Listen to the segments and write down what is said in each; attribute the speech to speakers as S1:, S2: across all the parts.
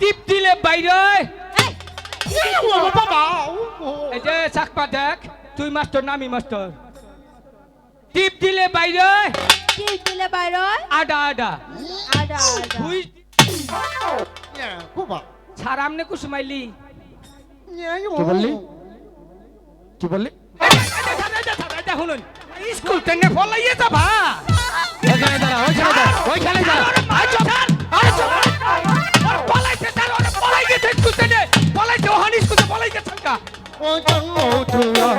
S1: টিপ দিলে বাইরে।
S2: এই,
S1: যে চাকপা দেখ তুই মাস্টার না আমি মাস্টার। টিপ দিলে বাইরে।
S3: কি দিলে বাইর।
S1: আডা আডা।
S3: আডা আডা।
S1: তুই
S2: ইয়া বাবা
S1: ছাড় কুসুমাইলি
S4: কি বললি? কি বললি?
S1: শুনুন। স্কুল টেনে ফলাইয়ে যাবা।
S4: ওইখানে দাঁড়া ওইখানে দাঁড়া ওইখানে দাঁড়া
S1: পলাইতে তার ওরে পলাই গেছে স্কুল টেনে পলাইতে ওহান স্কুলে পলাই গেছে কা
S2: ও জন্ম তুয়া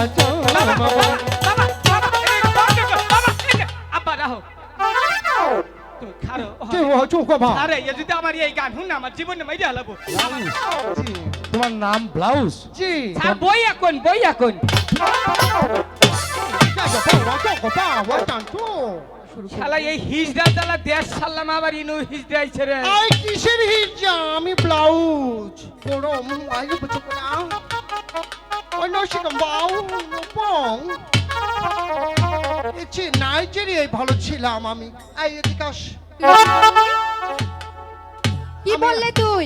S2: আজো
S1: বাবা
S2: বাবা
S1: বাবা বাবা বাবা এই বাবা, বাবা এই যে, আব্বা রাহো তুমি খারো
S2: কে ও চো বাবা
S1: আরে এ যদি আমার এই গান শুন না আমার জীবনে মাইরে হালাবো
S4: তোমার নাম ব্লাউজ
S2: জি
S1: ছা বই এখন বই এখন
S2: 那个爸，我叫我爸，我想做。
S1: শালা এই হিজড়া জ্বালা দেশ সাল্লাম আবার ইনু হিজড়া আইছে রে।
S2: আই কিসের হিজা আমি ব্লাউজ। গরম আই বুঝো না। ওই নসিকম বাউ পং। এছে নাইজেরিয়ায় ভালো ছিলাম আমি। আই এদিকে আস।
S3: কি বললে তুই?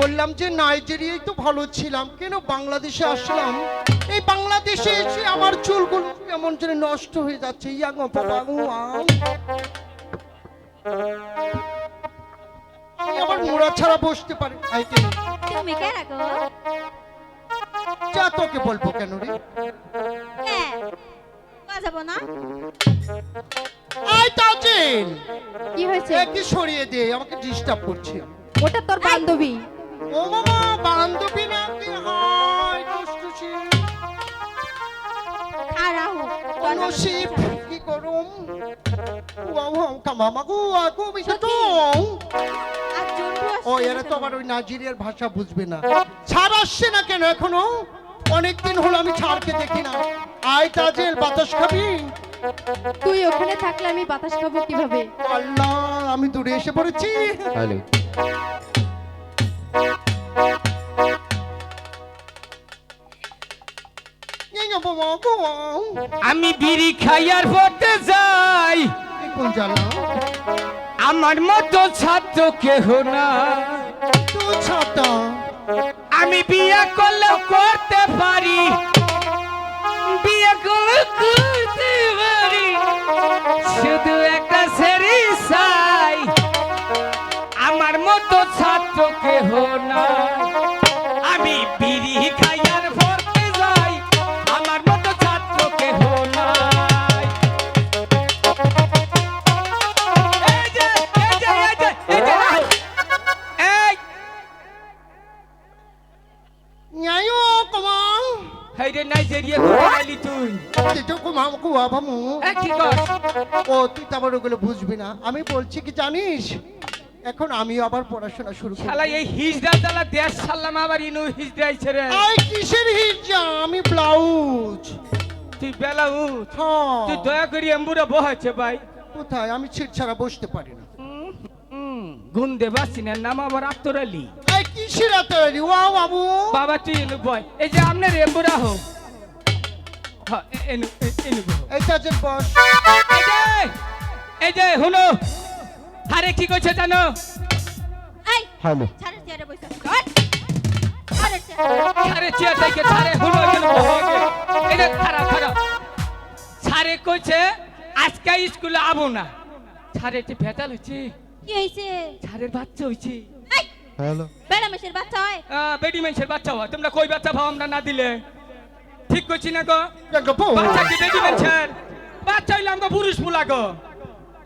S2: বললাম যে নাইজেরিয়ায় তো ভালো ছিলাম কেন বাংলাদেশে আসলাম? এই বাংলাদেশে এসে আমার চুলগুলো কেমন যেন নষ্ট হয়ে যাচ্ছে ইয়াং বাবা আবার মোড়া ছাড়া বসতে পারি। আইতে
S3: তুমি কেন
S2: যা তোকে বলব কেন রে?
S3: বাজাবো না? কি হয়েছে?
S2: একটু সরিয়ে দে আমাকে ডিস্টার্ব করছে।
S3: ওটা তোর বান্ধবী।
S2: ও মামা বান্ধবী নাকি হাই দুষ্টুচি
S3: খারাপ
S2: নসিব কি করুম? ওয়াও কামামা গো আগো বিশে তো ও এরা তো আবার ওই নাইজেরিয়ার ভাষা বুঝবে না। ছাড় আসছে না কেন এখনও? অনেকদিন হলো আমি ছাড়কে দেখি না। আয় তাজেল বাতাস খাবি?
S3: তুই ওখানে থাকলে আমি বাতাস খাব কীভাবে?
S2: আল্লাহ আমি দূরে এসে পড়েছি।
S4: হ্যালো
S1: আমি বিড়ি খাইয়ার পড়তে যাই।
S2: কোন
S1: আমার মতো ছাত্র কেহ না। আমি বিয়ে করলে করতে পারি। বিয়ে করলেও করতে পারি। শুধু একটা সেরি চাই আমার মতো ছাত্র কেহ না।
S2: যেটা কমাম কো আবামু
S1: এই কি কর?
S2: ও তুই তো আবার ওগুলো বুঝবি না। আমি বলছি কি জানিস? এখন আমি আবার পড়াশোনা শুরু করব।
S1: শালা এই হিজড়া দেশ সাল্লাম আবার ইনু হিজড়া
S2: আই কিসের হিজা আমি ব্লাউজ।
S1: তুই বেলা উঠ
S2: হ্যাঁ।
S1: তুই দয়া করি এম্বুরা বহাচ্ছে ভাই।
S2: কোথায়? আমি ছিট ছাড়া বসতে পারি না।
S1: গুন দে বাসিনের নাম আবার আত্তর আলী
S2: এই কিসের আতরি ওয়াও বাবু
S1: বাবা তুই এনু বয়। এই যে আপনার এম্বুরা হো হ্যাঁ, এ- এনু এ- এনু বহ।
S2: এই তাজের বস
S1: এই যে যে হুনো! আরে কি কইছে জানো?
S4: হ্যালো
S1: আরে চেয়ার থেকে ছাড়ে হুনো এটা খারাপ খারাপ ছাড়ে কইছে আজকে স্কুলে আবো না। ছাড়ে একটু ভেজাল হয়েছে
S3: কি হয়েছে
S1: ছাড়ের বাচ্চা
S3: এই
S4: হ্যালো।
S3: হয়।
S1: বাচ্চা হয়। তোমরা কই বাচ্চা ভাও আমরা না দিলে? ঠিক করছি না গো। বাচ্চা কি বেটি মানুষের বাচ্চা হইলে আমাকে পুরুষ ফুলা গো।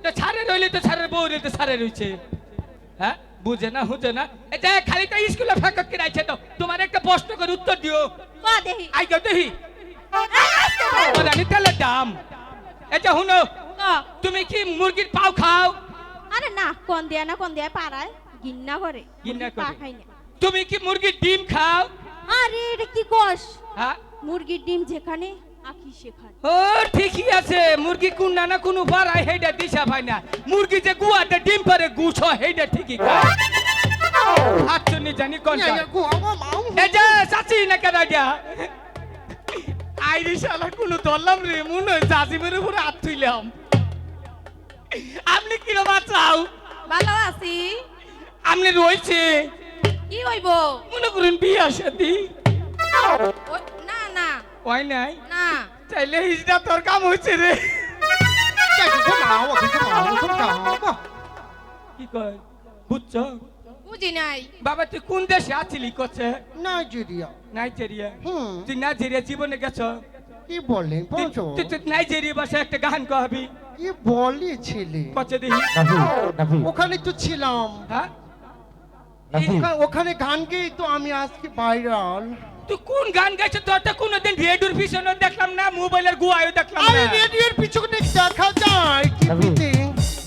S1: তো ছাড়ে রইলে তো ছাড়ের বউ রইলে তো ছাড়ে রইছে। হ্যাঁ? বুঝে না বুঝে না? এটা খালি তো স্কুলে ফাঁকা কিরাইছে তো তোমার একটা প্রশ্ন করে উত্তর দিও। আই গো দেহি। তেলের দাম। এটা
S3: কা।
S1: তুমি কি মুরগির পাও খাও?
S3: আরে না কোন দিয়া না কোন দিয়া পাড়ায় গিন্না করে।
S1: গিন্না করে। তুমি কি মুরগির ডিম খাও?
S3: আরে এটা কি কস
S1: হ্যাঁ?
S3: মুরগির ডিম যেখানে আখি সেখানে।
S1: ও ঠিকই আছে। মুরগি কোন না না কোনো পাড়ায় হেডা দিশা পায় না। মুরগি যে গুয়াতে ডিম পারে গুছ হেডা ঠিকই খায় হাতছনি জানি কোন এই যে চাচি না কেডা দিয়া আইরি শালা কোন ধরলাম রে মনে হয় জাজিমের উপরে হাত তুইলাম। আপনি কিরম চাও
S3: ভালো আছি।
S1: আপনি রয়েছে।
S3: কি হইব?
S1: মনে করুন বিয়া শাদি নাই?
S3: না।
S1: চাইলে হিজড়া তোর কাম রে। কি কয়? বুঝছ?
S3: বুঝি নাই।
S1: বাবা তুই কোন দেশে আছিলি
S2: নাইজেরিয়া।
S1: নাইজেরিয়া। তুই নাইজেরিয়া জীবনে গেছ?
S2: কি বলে
S1: তুই নাইজেরিয়া ভাষায় একটা গান কবি।
S2: কি বলি ছেলে
S1: কচে দেখি
S2: ওখানে তো ছিলাম।
S1: হ্যাঁ?
S2: ওখানে গান গেয়ে তো আমি আজকে ভাইরাল।
S1: তুই কোন গান গাইছিস তোর তো কোনোদিন রেডিওর পিছনে দেখলাম না মোবাইলের গুয়ায়ও দেখলাম
S2: আরে রেডিওর পিছনে দেখা যায় টিভিতে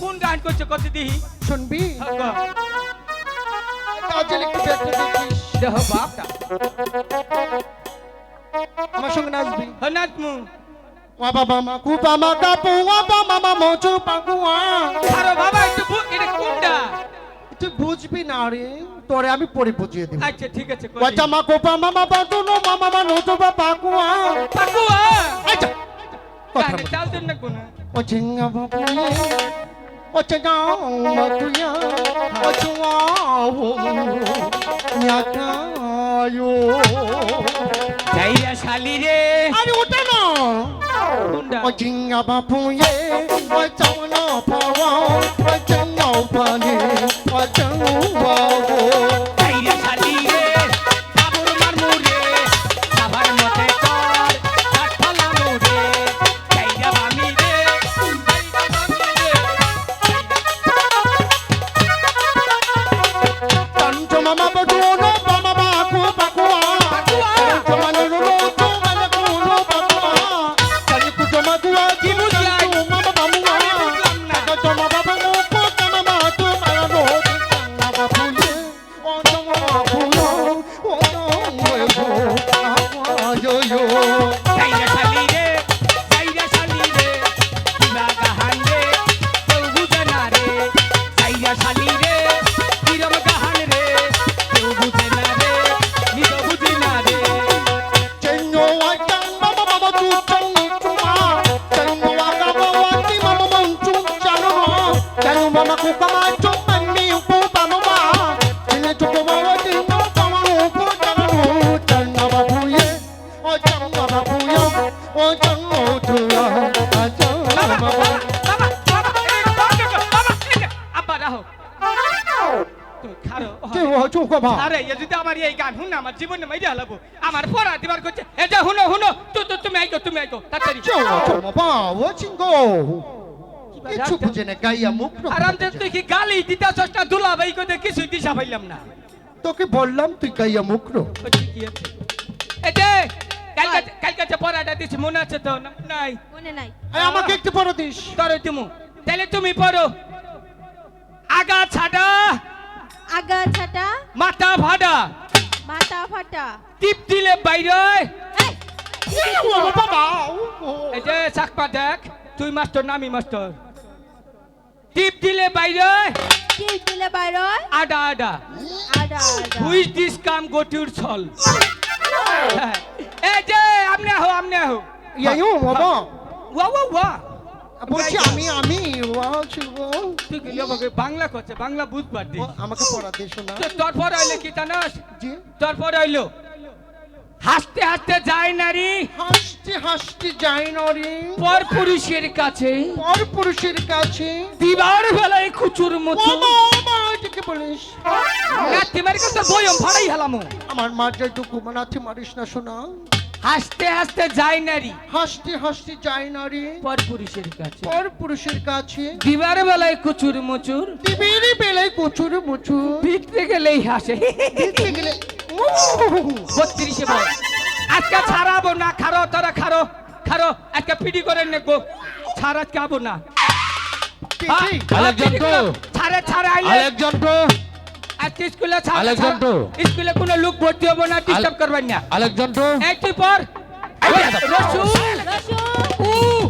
S1: কোন গান করছে কত দেখি
S2: শুনবি?
S1: হ্যাঁ।
S2: কাজল একটু ব্যাগটা দেখিস।
S1: দেহ বাপটা।
S2: আমার সঙ্গে নাচবি।
S1: হ্যাঁ নাচমু
S2: ওয়া বাবা মা কু বাবা কাপু ওয়া বাবা মা মোচু পাকুয়া বুঝবি না রে? তোরে আমি পরে বুঝিয়ে দেব।
S1: আচ্ছা ঠিক আছে।
S2: ওয়াচা মা কু বাবা মা বাতু নো মামা মা নোচু বা পাকুয়া।
S1: পাকুয়া?
S2: আচ্ছা কথা
S1: চাল দেন না কোন
S2: ও চিঙ্গা বাবু ও চিঙ্গাও মা তুয়া ও চুয়া ও নিয়াকায়ো
S1: যাইয়া শালি রে।
S2: আরে ওটা না। ও চিঙ্গা বাবু এ ও চাওনা পাওয়া ও
S1: আরে এ যদি আমার এই গান শুনে আমার জীবনে মাইরে হালাবো আমার পড়া দিবার করছে। এ যে তু তু তুমি আইকো তুমি আইকো তাড়াতাড়ি।
S2: mo ba wo ching go কিছু বুঝে না গাইয়া মুখ
S1: আরাম তুই কি গালি দিতা সস্তা দুলা ভাই কো কিছু দিশা পাইলাম না।
S2: তোকে বললাম তুই গাইয়া মুখ?
S1: এই যে কালকে কালকে যে পড়াটা দিছি মনে আছে তো? নাই।
S3: মনে নাই।
S2: আমাকে একটু পড়ো দিস।
S1: তোর তুমি। তাহলে তুমি পড়ো। আগা ছাড়া
S3: আগা ছাটা
S1: মাথা ভাড়া
S3: মাথা ফাটা।
S1: টিপ দিলে বাইরে।
S3: এই!
S1: যে চাকপা দেখ। তুই মাস্টার নামি মাস্টার। টিপ দিলে বাইরে?
S3: কি দিলে বাইর?
S1: আডা আডা।
S3: আডা আডা।
S1: হুইজ দিস কাম গটিউর ছল? এই যে আমনে হো আমনে হো
S2: ইয়াইও বাবা
S1: ওয়া ওয়া ওয়া।
S2: বলছি আমি আমি
S1: তুই কি আমাকে বাংলা করছে? বাংলা বুঝবার দি
S2: আমাকে পড়াতে শোনা।
S1: তোর পর আইলে কি জানাস?
S2: জি।
S1: তোর পর আইলো হাসতে হাসতে যায় নারী।
S2: হাসতে হাসতে যাই না রে
S1: পর পুরুষের কাছে।
S2: পর পুরুষের কাছে।
S1: দিবার বেলায় খুচুর
S2: ও
S1: মুচুর
S2: মা, ও মা, এটাকে বলিস।
S1: নাতি মারি কথা ভাড়াই হালামু।
S2: আমার মা তো ঘুমানাতে মারিস না শোনা
S1: হাসতে হাসতে যায় নারী।
S2: হাসতে হাসতে যাই না রে
S1: পর পুরুষের কাছে।
S2: পর পুরুষের কাছে।
S1: দিবার বেলায় খুচুর মুচুর।
S2: দিবেরি বেলায় কচুর মুচুর।
S1: পিটতে গেলেই হাসে।
S2: দেখতে গেলে
S1: বত্রিশে বল। আজকে ছাড়াবো না খারো তোরা খারো খারো আজকে পিডি করে নেব। ছাড় আজকে আবো না।
S2: পেটে।
S4: আলেকজন তো
S1: ছাড়ে ছাড়ে আইলে
S4: আলেকজন তো
S1: আজকে স্কুলে ছাড়ে
S4: আলেকজন তো।
S1: স্কুলে কোনো লোক ভর্তি হব না ডিস্টার্ব করবেন না।
S4: আলেকজন তো
S1: এই তুই পর রসুন।
S3: রসুন।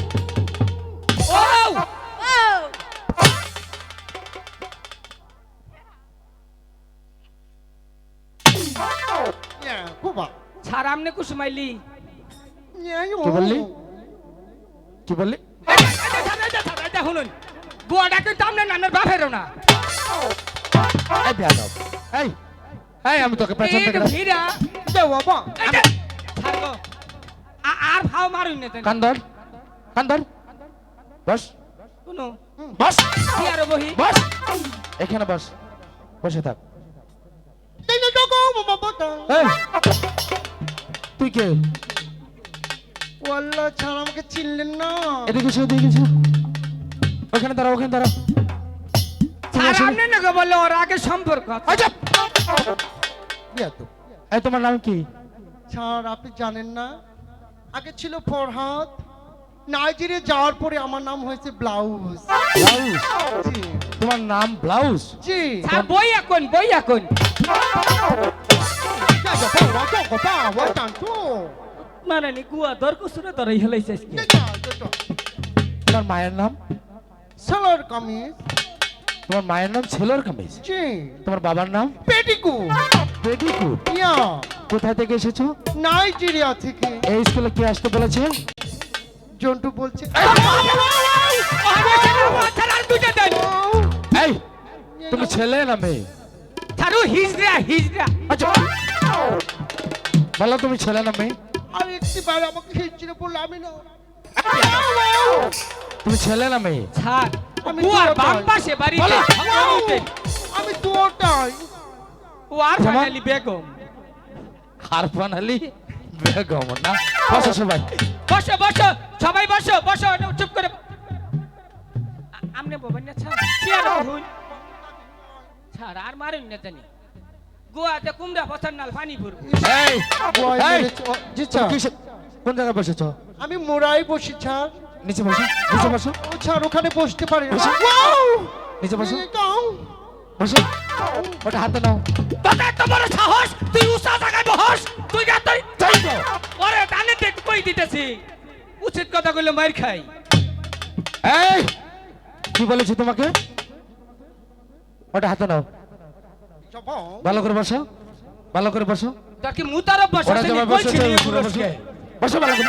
S1: আমনে কুসুমাইলি।
S4: কি বললি? কি বললি?
S1: শুনুন। বুয়াটা কিন্তু আমনে নানের বাপেরও না।
S4: এই বেয়াদব। এই এই আমি তোকে পেছন থেকে
S1: ভিড়া।
S2: দে বাবা।
S1: আর ভাও মারুন না।
S4: কান্দর কান্দর। বস।
S1: কোনো
S4: বস।
S1: কি আরও বহি?
S4: বস। এখানে বস। বসে থাক। এই, তুই কে
S2: ওয়াল্লাহ ছাড় আমাকে চিনলেন না।
S4: এদিকে এসো এদিকে এসো। ওখানে দাঁড়াও ওখানে দাঁড়াও।
S1: আর আপনি না গো বললে ওর আগে সম্পর্ক আছে।
S4: এই
S2: ইয়া তো।
S4: এই তোমার নাম কি?
S2: ছাড় আপনি জানেন না। আগে ছিল ফরহাদ নাইজেরিয়া যাওয়ার পরে আমার নাম হয়েছে ব্লাউজ।
S4: ব্লাউজ? তোমার নাম ব্লাউজ?
S2: জি।
S1: বই এখন বই এখন।
S2: যা ওয়া
S1: মানে নি গুয়া দর কুসুরে
S2: যা যা, যা
S4: তোমার মায়ের নাম
S2: সালোয়ার কামিজ
S4: তোমার মায়ের নাম ছেলোর কামিজ
S2: জি
S4: তোমার বাবার নাম
S2: পেটিকু
S4: পেডিকুট
S2: ইয়া
S4: কোথা থেকে এসেছ
S2: নাইজেরিয়া থেকে
S4: এই স্কুলে কে আসতে বলেছে
S2: জন্টু বলছে
S4: এই তুমি ছেলে না মেয়ে
S1: ছাড়ু হিজরা হিজরা
S4: আচ্ছা বলো তুমি ছেলে না মেয়ে?
S2: আর একটি বার আমাকে হিচড়ে বলল আমি না।
S4: তুমি ছেলে না মেয়ে?
S1: ছাড়।
S2: আমি দুয়ার
S1: বাম। পাশে বাড়িতে। ভাঙানিতে।
S2: আমি দুটাই
S1: ও আর? ফাইনালি বেগম।
S4: হারফান আলী বেগম না? বসো সবাই।
S1: বসো বসো সবাই বসো বসো চুপ করে আমনে ববেন না ছাড়। চেয়ার ছাড় আর মারুন না জানি। গোয়াতে কুমড়া পছার নাল পানি ভরবো।
S4: কোন জায়গায় বসেছো?
S2: আমি মোড়াই বসি ছাড়
S4: নিচে বসো নিচে বসো।
S2: ও ছাড় ওখানে বসতে পারি।
S4: নিচে বসো। বসো। ওটা হাতে নাও।
S1: তোদের এত বড় সাহস তুই উষা জায়গায় বহস তুই যা তুই ওরে দানে দেখ কই দিতেছি? উচিত কথা কইলে মার খাই।
S4: এই কি বলেছি তোমাকে? ওটা হাতে নাও। ভালো করে বসো ভালো করে বসো
S1: তোর কি মুতারব বসে
S4: ওরা বসেছে বসো বসো ভালো করে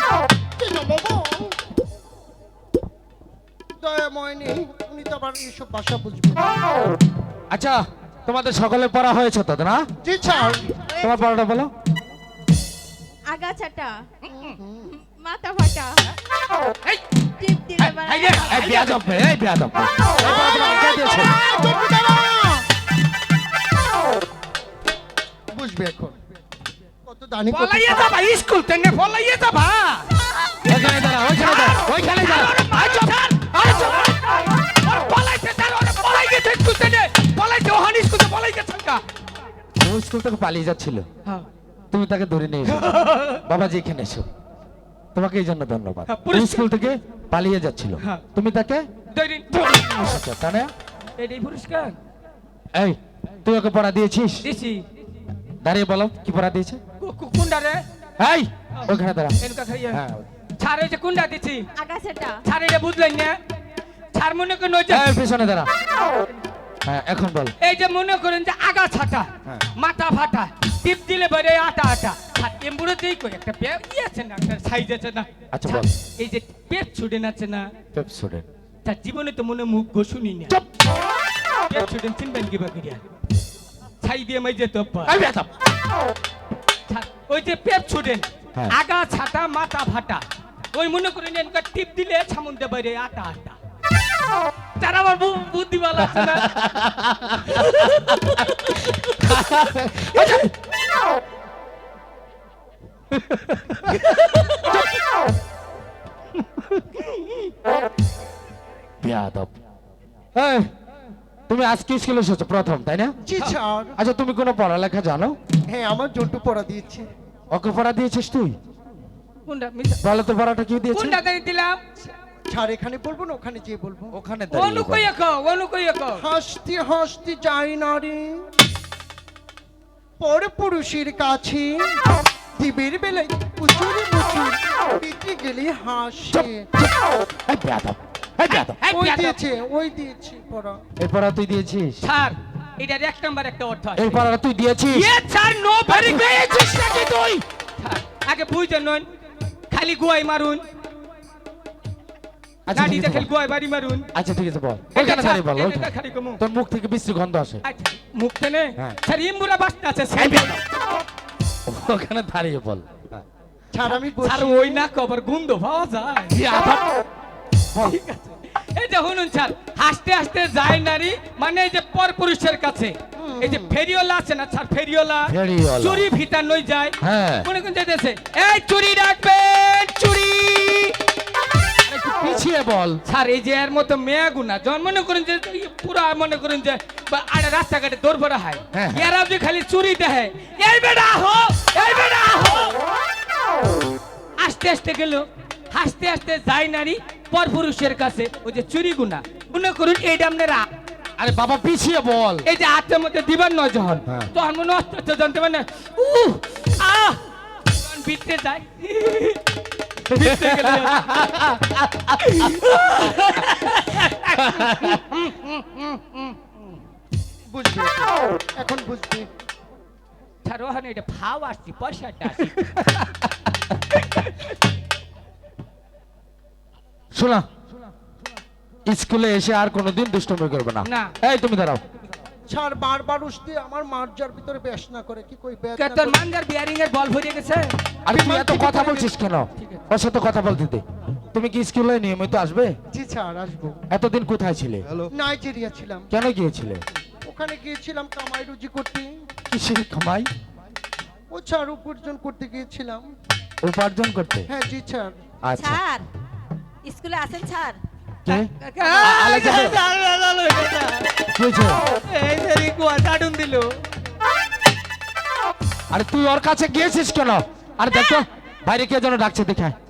S2: কি না বাবা? উনি তো আবার এইসব ভাষা বুঝবে
S4: আচ্ছা তোমাদের সকলে পড়া হয়েছে তো না
S2: জি স্যার
S4: তোমার পড়াটা বলো
S3: আগাছাটা মাথা ফাটা
S1: এই
S3: টিপ দিলে
S1: এই
S4: বেয়াদব এই বেয়াদব
S2: বুঝবে এখন। কত দানি
S1: পলাইয়ে যাবা স্কুল থেকে পলাইয়ে যাবা।
S4: ওইখানে দাঁড়া, ওইখানে দাঁড়া, দাঁড়া।
S1: আরে ওরে পলাই গেছে স্কুল থেকে। ওখানে স্কুল থেকে পলাই গেছে কা।
S4: ও স্কুল থেকে পালিয়ে যাচ্ছিল।
S1: হ্যাঁ।
S4: তুমি তাকে ধরে নিয়ে এসো। বাবাজি এখানে এসো। তোমাকে এই জন্য ধন্যবাদ।
S1: হ্যাঁ,
S4: স্কুল থেকে পালিয়ে যাচ্ছিল।
S1: হ্যাঁ।
S4: তুমি তাকে তাই এই ওকে পড়া দিয়েছিস?
S1: দিছি।
S4: দাঁড়িয়ে বলো কি পড়া দিয়েছে?
S1: কু- কু- কুন্ডা রে।
S4: এই ওখানে দাঁড়া।
S1: এনকা খাইয়া।
S4: হ্যাঁ
S1: ছাড় হয়েছে কুন্ডা দিছি।
S3: আগাছাটা
S1: ছাড় এটা বুঝলেন না? ছাড় মনে করেন ওই যে
S4: এই পিছনে দাঁড়া। হ্যাঁ এখন বল।
S1: এই যে মনে করেন যে আগা ছাটা
S4: হ্যাঁ।
S1: মাথা ফাটা টিপ দিলে বেড়ে আটা আটা। আর এমবুড়োতেই কই একটা পে ই আছে না একটা সাইজ আছে না?
S4: আচ্ছা, বল।
S1: এই যে পেট ছুটেন আছে না?
S4: পেপসোডেন্ট
S1: তার জীবনে তো মনে মুখ ঘষুনি না।
S4: চুপ।
S1: পেট ছুটেন চিনবেন কি বাকিরা ছাই দিয়ে মাই যেত ওই যে পেট ছুটেন
S4: হ্যাঁ।
S1: আগা ছাটা মাথা ফাটা। ওই মনে করেন এনকা টিপ দিলে ছামুনতে বাইরে আটা আটা। তার আমার বু- আছে না?
S4: বেয়াদব। এই তুমি আজকে স্কুলে এসেছ প্রথম তাই না?
S2: জি স্যার
S4: আচ্ছা তুমি কোনো পড়ালেখা জানো?
S2: হ্যাঁ আমার জন্টু পড়া দিয়েছে।
S4: ওকে পড়া দিয়েছিস তুই?
S1: কোনটা?
S4: বলো তো পড়াটা কি দিয়েছে
S1: কোনটা দিয়ে দিলাম?
S2: ছাড় এখানে বলব না ওখানে যেয়ে বলব।
S4: ওখানে
S1: অনু কই অনু কই কো
S2: হাসতে হাসতে যাই না রে। পর পুরুষের কাছে। দিবের বেলায় প্রচুর প্রচুর বিক্রি গেলে হাসে।
S4: এই বেয়াদব এই বেয়াদব।
S2: ওই। দিয়েছে ওই দিয়েছে পড়া।
S4: এই পড়া তুই দিয়েছিস?
S1: স্যার এটার এক নাম্বার একটা অর্থ আছে।
S4: এই পড়াটা তুই দিয়েছিস?
S1: ইয়ে স্যার নো ভেরি
S4: পেয়েছিস নাকি তুই?
S1: আগে বুঝতে নন খালি গুয়াই মারুন।
S4: আচ্ছা ঠিক
S1: গাড়িতে খালি
S4: বল।
S1: গুয়াই বাড়ি মারুন।
S4: আচ্ছা ঠিক আছে বল। ওইখানে বল
S1: খালি কমু
S4: তোর মুখ থেকে বিশ্রী গন্ধ আসে।
S1: আচ্ছা মুখ টেনে
S4: হ্যাঁ।
S1: স্যার ইমবুরা বাসটা আছে
S4: বেটা। ওখানে দাঁড়িয়ে বল।
S2: ছাড় আমি ছাড়
S1: ওই না কবার গন্ধ পাওয়া যায়। ঠিক আছে। এই যে শুনুন স্যার হাসতে হাসতে যায় নারী মানে এই যে পর পুরুষের কাছে। এই যে ফেরিওলা আছে না স্যার ফেরিওলা চুরি ভিতা নই যায়।
S4: হ্যাঁ।
S1: মনে কোন যেতেছে এই চুরি চুরি!
S4: পিছিয়ে বল।
S1: স্যার এই যে এর মতো মেয়া গুনা জন মনে করেন যে পুরা মনে করেন যে আরে রাস্তাঘাটে দৌড় পড়া হয়।
S4: হ্যাঁ।
S1: এরা যে খালি চুরি দেয় এই বেটা হো এই বেটা হো আস্তে আস্তে গেল হাসতে হাসতে যায় নারী পর পুরুষের কাছে ওই যে চুরি গুনা। মনে করুন এইটা আপনারা
S4: আরে বাবা পিছিয়ে বল।
S1: এই যে হাতের মধ্যে দিবার নয় যখন
S4: হ্যাঁ।
S1: তখন মনে অস্ত অস্ত জানতে মানে উহ আহ। বিতে যায়।
S2: বুঝবি এখন বুঝবি।
S1: এটা আসছি পয়সাটা
S4: শোনা স্কুলে এসে আর কোনোদিন দুষ্টমি করবে না। এই তুমি দাঁড়াও।
S2: ছাড় বার বারবার উঠতে আমার মার্জার ভিতরে বেশ না করে কি কই
S1: তোর
S2: করে?
S1: বিয়ারিং এর বল ভরিয়ে গেছে?
S4: আর তুই এত কথা বলছিস কেন? ওর সাথে কথা বলতে দে তুমি কি স্কুলে নিয়মিত আসবে?
S2: জি ছাড় আসব।
S4: এতদিন কোথায় ছিলে?
S2: নাইজেরিয়া ছিলাম।
S4: কেন গিয়েছিলে?
S2: ওখানে গিয়েছিলাম কামাই রুজি করতে।
S4: কিসের কামাই?
S2: ও ছাড় উপার্জন করতে গিয়েছিলাম।
S4: উপার্জন করতে?
S2: হ্যাঁ জি ছাড়
S4: আচ্ছা।
S3: ছাড় স্কুলে আসেন
S4: কে?
S1: দিল।
S4: আরে তুই ওর কাছে গিয়েছিস কেন? আর দেখো বাইরে কে যেন ডাকছে দেখে।
S3: কার আছে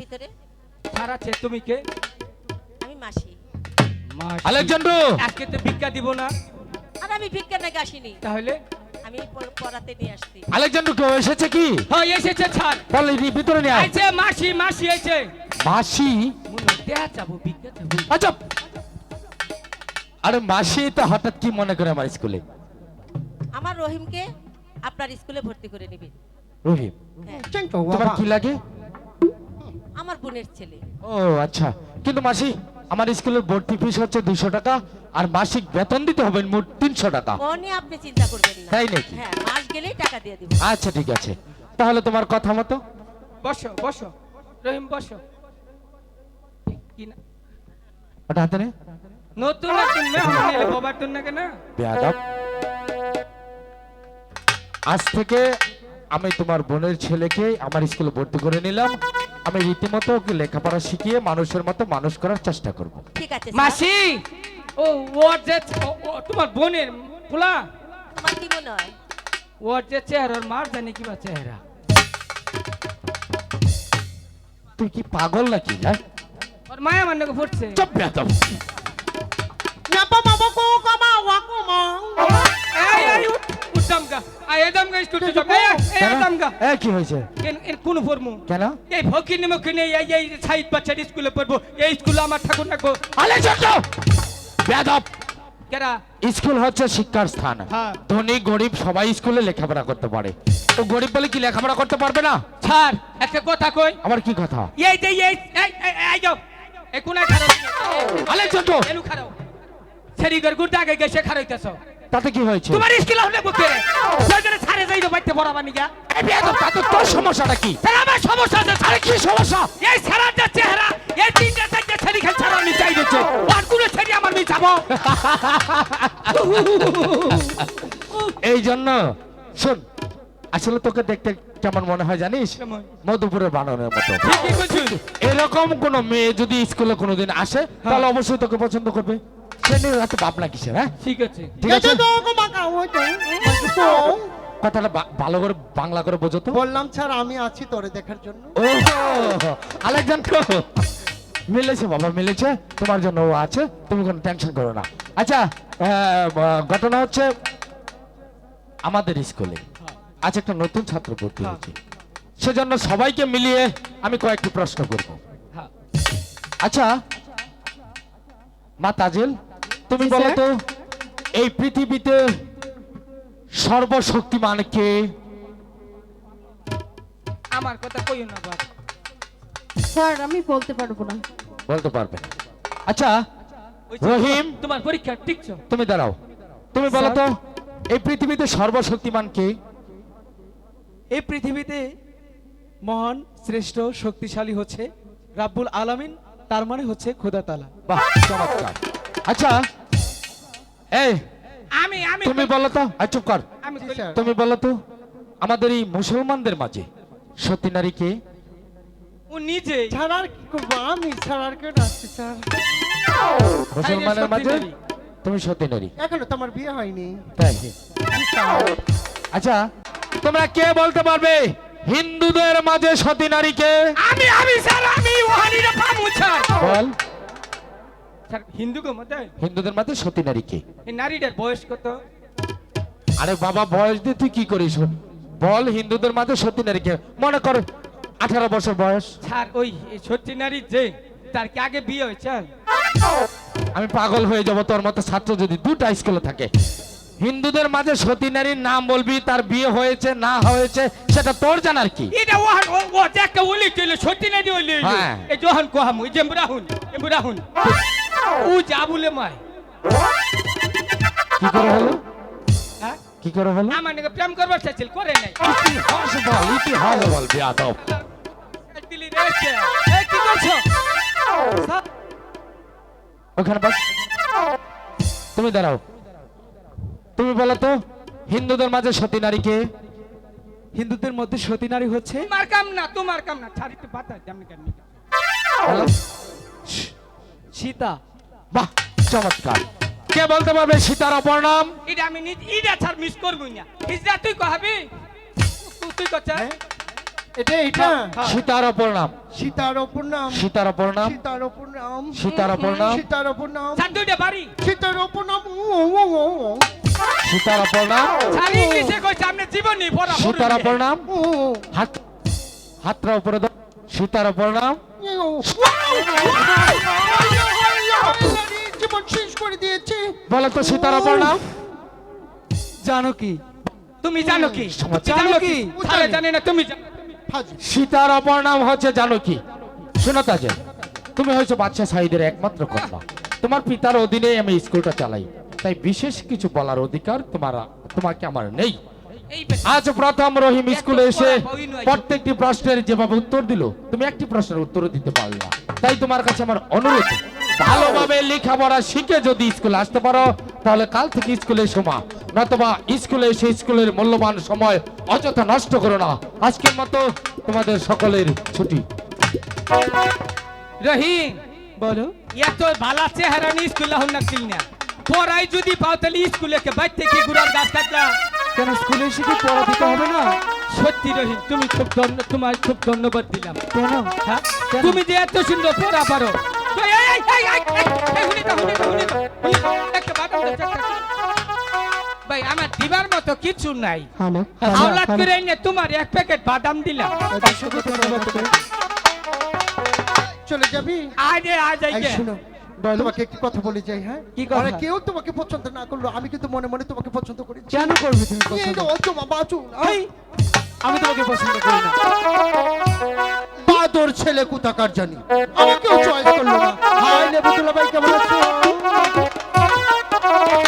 S3: ভিতরে?
S1: তুমি কে?
S3: আমি মাসি।
S4: আলেকজান্ডার!
S1: আজকে তো ভিক্ষা দিব না।
S3: আর আমি ভিক্ষা নাকি আসিনি।
S1: তাহলে?
S3: আমি পড়াতে নিয়ে আসছি।
S4: আলেকজান্ডার কেউ এসেছে কি?
S1: হ্যাঁ এসেছে ছাড়।
S4: বল ভিতরে নিয়ে
S1: আইছে মাসি মাসি আইছে
S4: মাসি?
S1: মনে দেয়া যাব ভিক্ষা যাব
S4: আচ্ছা। আরে মাসি তো হঠাৎ কি মনে করে আমার স্কুলে?
S3: আমার রহিমকে আপনার স্কুলে ভর্তি করে নেবেন
S4: রহিম?
S3: হ্যাঁ।
S4: তোমার কি লাগে?
S3: আমার বোনের ছেলে।
S4: ও আচ্ছা। কিন্তু মাসি আমার স্কুলের ভর্তি ফিস হচ্ছে দুশো টাকা আর মাসিক বেতন দিতে হবে মোট তিনশো টাকা।
S3: ও নিয়ে আপনি চিন্তা করবেন না।
S4: তাই নাকি?
S3: হ্যাঁ মাস গেলেই টাকা দিয়ে দিব।
S4: আচ্ছা ঠিক আছে। তাহলে তোমার কথা মতো?
S1: বসো বসো। রহিম বসো। কি না?
S4: ওটা হাতে নে।
S1: নতুন নতুন মেহমান এলে বাবার তুন না কেন?
S4: বেয়াদব। আজ থেকে আমি তোমার বোনের ছেলেকে আমার স্কুলে ভর্তি করে নিলাম। আমি রীতিমতো ওকে লেখাপড়া শিখিয়ে মানুষের মতো মানুষ করার চেষ্টা করব।
S3: ঠিক আছে স্যার।
S1: মাসি! ও ওর যে ও- ও তোমার বোনের পোলা
S3: তোমার কি মনে হয়?
S1: ওর যে চেহারার মার জানি কি বা চেহারা।
S4: তুই কি পাগল নাকি হ্যাঁ?
S1: ওর মায়া মানে ফুটছে।
S4: চুপ বেয়াদব
S1: দামগা আই এই দামগা স্টুডিও যাও এই এই দামগা
S4: এ কি হয়েছে?
S1: এন এন কোন ফরমু?
S4: কেন?
S1: এই ফকিনি মকিনি এই এই সাইড বাচ্চার স্কুলে পড়ব এই স্কুলে আমার ঠাকুর নাকবো
S4: আলেকজান্ডার বেয়াদব!
S1: কেরা?
S4: স্কুল হচ্ছে শিক্ষার স্থান।
S1: হ্যাঁ।
S4: ধনী গরিব সবাই স্কুলে লেখাপড়া করতে পারে। ও গরিব বলে কি লেখাপড়া করতে পারবে না?
S1: ছাড় একটা কথা কই।
S4: আমার কি কথা?
S1: এই যে এই যাও। কোনায় খারাপ এলু খারাপ গেছে খারাইতেছ
S4: তাতে কি হয়েছে?
S1: তোমার স্কিল হলে বুকে সরকারে ছাড়ে যাই তো বাইতে পড়াবা নিগা
S4: এই বেয়াদব তাতে তোর সমস্যাটা কি?
S1: স্যার আমার সমস্যা আছে
S4: আরে কি সমস্যা?
S1: এই সারার যে চেহারা এই তিনটা চারটা ছেড়ি খেল ছাড়া আমি চাই দিচ্ছে। আর কোন ছেড়ি আমার মিছাবো
S4: এই জন্য শোন আসলে তোকে দেখতে কেমন মনে হয় জানিস? মধুপুরের বানরের মতো। এরকম কোন মেয়ে যদি স্কুলে কোনোদিন আসে তাহলে অবশ্যই তোকে পছন্দ করবে। নিয়ে এত ভাবনা কিসের হ্যাঁ?
S1: ঠিক আছে।
S4: ঠিক আছে? কথাটা ভালো করে বাংলা করে বোঝো তো।
S2: বললাম ছাড় আমি আছি তোরে দেখার জন্য।
S4: ও আলেকজান্ডার মিলেছে বাবা মিলেছে। তোমার জন্য ও আছে তুমি কোনো টেনশন করো না। আচ্ছা ঘটনা হচ্ছে আমাদের স্কুলে আজ একটা নতুন ছাত্র ভর্তি
S1: হ্যাঁ।
S4: হয়েছে। সেজন্য সবাইকে মিলিয়ে আমি কয়েকটি প্রশ্ন করব।
S1: হ্যাঁ।
S4: আচ্ছা মা তাজেল তুমি বলো তো এই পৃথিবীতে সর্বশক্তিমান কে?
S1: আমার কথা কইও না বাবা।
S3: স্যার আমি বলতে পারব না।
S4: বলতে পারবে আচ্ছা রহিম।
S1: তোমার পরীক্ষা টিকছো
S4: তুমি দাঁড়াও। তুমি বলো তো এই পৃথিবীতে সর্বশক্তিমান কে?
S5: এই পৃথিবীতে মহান শ্রেষ্ঠ শক্তিশালী হচ্ছে রাব্বুল আলামিন। তার মানে হচ্ছে খোদা তালা।
S4: বাহ চমৎকার। আচ্ছা এই
S1: আমি আমি
S4: তুমি বলো তো আই চুপ কর। তুমি বলো তো আমাদের এই মুসলমানদের মাঝে সতী নারী কে?
S1: ও নিজে।
S2: ছাড়ার কি করব? আমি ছাড়ার কেউ আসছি স্যার।
S4: মুসলমানের মাঝে তুমি সতী নারী।
S2: এখনও তো আমার বিয়ে হয়নি।
S4: তাই? আচ্ছা তোমরা কে বলতে পারবে? হিন্দুদের মাঝে সতী নারীকে
S1: আমি আমি স্যার আমি ওহানিরা পামু স্যার।
S4: বল।
S1: স্যার হিন্দু গো মতে
S4: হিন্দুদের মাঝে সতী নারী কে
S1: এই নারীটার বয়স কত?
S4: আরে বাবা বয়স দিয়ে তুই কি করিস? বল হিন্দুদের মাঝে সতী নারী কে মনে কর আঠারো বছর বয়স।
S1: স্যার ওই সত্যি নারী যে তার কি আগে বিয়ে হয়েছে?
S4: আমি পাগল হয়ে যাব তোর মতো ছাত্র যদি দুটা স্কুলে থাকে। হিন্দুদের মাঝে সতী নারীর নাম বলবি তার বিয়ে হয়েছে না হয়েছে সেটা তোর জানার কি?
S1: এটা ওহান ও ও দেখে ওলি চলে সত্যি নারী ওলি
S4: হ্যাঁ।
S1: এই জোহান কোহামু ও যা বলে
S4: কি করে হলো?
S1: হ্যাঁ?
S4: কি করে হলো?
S1: আমার নাকি প্রেম করবার চাইছিল করে নাই।
S4: ইতিহাস বল ইতিহাস বল বেয়াদব।
S1: দিলি রেখে এই কি করছ?
S4: ওখানে বাস। তুমি দাঁড়াও। তুমি বলো তো হিন্দুদের মাঝে সতী নারী কে?
S5: হিন্দুদের মধ্যে সতী নারী হচ্ছে?
S1: তোমার কাম না তোমার কাম না ছাড়ি তো বাতা জামি কেমনি
S5: সীতা।
S4: বাহ চমৎকার। কে বলতে পারবে সীতার অপর নাম?
S1: এটা আমি নিজ ইটা ছাড় মিস করবই না। হিজরা তুই কহাবি তু- তুই কচ্ছা
S2: এটা এটা
S4: সীতার অপর নাম।
S2: সীতার অপর নাম।
S4: সীতার অপর নাম?
S2: সীতার অপর নাম।
S4: সীতার অপর নাম?
S2: সীতার অপর নাম।
S1: দুইটা বাড়ি।
S2: সীতার অপর নাম ও, ও, ও,
S4: সীতার অপর নাম?
S1: স্যার ইংলিশে কইছে আপনি জীবনই পড়া
S4: সীতার অপর নাম?
S2: ও, ও,
S4: হাত হাতটা উপরে দাও সীতার অপর নাম?
S2: ও। জীবন শেষ করে দিয়েছে
S4: বলো তো সীতার অপর নাম?
S1: তুমি জানো কি? তুমি জানো কি?
S2: ও
S1: তাহলে
S2: জানে।
S1: জানি না তুমি জানো।
S4: সীতার অপর নাম হচ্ছে জানকী শোনো তাজে তুমি হয়েছো বাদশা সাহিদের একমাত্র কন্যা। তোমার পিতার অধীনে আমি স্কুলটা চালাই। তাই বিশেষ কিছু বলার অধিকার তোমার তোমাকে আমার নেই। আজ প্রথম রহিম স্কুলে এসে প্রত্যেকটি প্রশ্নের যেভাবে উত্তর দিল তুমি একটি প্রশ্নের উত্তর দিতে পারলে। তাই তোমার কাছে আমার অনুরোধ ভালোভাবে লেখাপড়া শিখে যদি স্কুলে আসতে পারো তাহলে কাল থেকে স্কুলে মা। নতবা স্কুলে এসে স্কুলের মূল্যবান সময় অযথা নষ্ট করো না। আজকের মতো তোমাদের সকলের ছুটি।
S1: রহিম
S5: বলো।
S1: এত ভালা চেহারা নিয়ে স্কুলে হন না পড়াই যদি পাও তাহলে স্কুলে কে বাইর থেকে গুড়ার গাছ কাটলা।
S5: কেন স্কুলে এসে কি পড়া দিতে হবে না?
S1: সত্যি রহিম তুমি খুব ধন্য তোমার খুব ধন্যবাদ দিলাম।
S5: কেন?
S1: হ্যাঁ? তুমি যে এত সুন্দর পড়া পারো। ভাই আমার দিবার মতো কিছু নাই। হাওলাত করে এনে তোমার এক প্যাকেট বাদাম দিলাম।
S5: অসংখ্য ধন্যবাদ তোমাকে।
S2: চলে যাবি?
S1: আজ আজ
S2: শোনো। তোমাকে একটি কথা বলে যাই হ্যাঁ?
S5: কি কথা?
S2: কেউ তোমাকে পছন্দ না করল আমি কিন্তু মনে মনে তোমাকে পছন্দ করি।
S5: কেন করবে তুমি পছন্দ? আমি তোমাকে পছন্দ করি না।
S2: বাদর ছেলে কুতাকার জানি? আমাকেও চয়েস করল না। হাই ভাই কেমন আছো?